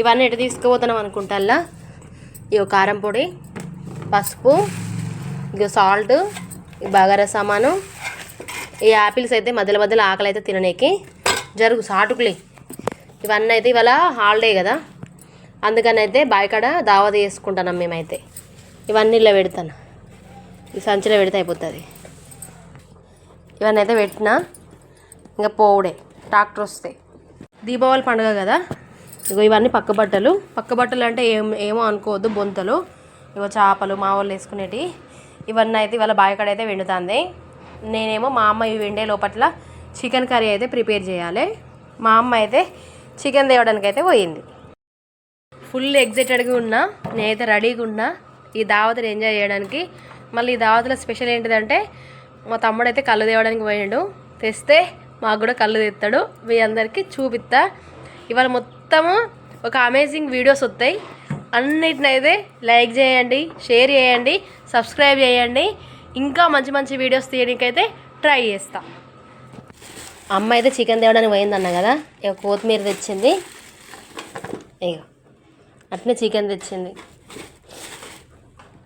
ఇవన్నీ ఎటు తీసుకుపోతున్నాం అనుకుంటా ఇగో కారం పొడి పసుపు ఇగో సాల్ట్ ఈ బగారా సామాను. ఈ యాపిల్స్ అయితే మధ్యలో మధ్యలో ఆకలి అయితే తిననేకి. జరుగు సాటుకులే. ఇవన్నీ అయితే ఇవాళ హాలిడే కదా. అందుకని అయితే బాయికాడ దావత చేసుకుంటున్నాం మేమైతే. ఇవన్నీ ఇలా పెడతాను? ఈ సంచిలో పెడితే అయిపోతుంది. ఇవన్నీ అయితే పెట్టినా. ఇంకా పోవుడే. ట్రాక్టర్ వస్తాయి దీపావళి పండుగ కదా. ఇగో ఇవన్నీ పక్క బట్టలు. పక్క బట్టలు అంటే ఏం ఏమో అనుకోవద్దు బొంతలు. ఇగో చేపలు మా వాళ్ళు వేసుకునేటివి ఇవన్నీ అయితే ఇవాళ బాయికాడ అయితే వండుతుంది నేనేమో మా అమ్మ ఇవి వండే లోపట్ల చికెన్ కర్రీ అయితే ప్రిపేర్ చేయాలి. మా అమ్మ అయితే చికెన్ తేవడానికి అయితే పోయింది. ఫుల్ ఎగ్జైటెడ్గా ఉన్నా నేనైతే రెడీగా ఉన్నా. ఈ దావతని ఎంజాయ్ చేయడానికి. మళ్ళీ ఈ దావతలో స్పెషల్ ఏంటిదంటే మా తమ్ముడు అయితే కళ్ళు తేవడానికి పోయాడు. తెస్తే మాకు కూడా కళ్ళు తెస్తాడు మీ అందరికీ చూపిస్తా ఇవాళ మొత్తం మొత్తము ఒక అమేజింగ్ వీడియోస్ వస్తాయి. అన్నిటినైతే లైక్ చేయండి షేర్ చేయండి సబ్స్క్రైబ్ చేయండి. ఇంకా మంచి మంచి వీడియోస్ తీయడానికైతే ట్రై చేస్తా. అమ్మ అయితే చికెన్ తేవడానికి పోయిందన్న కదా ఇక కొత్తిమీర తెచ్చింది. ఇక అట్నే చికెన్ తెచ్చింది.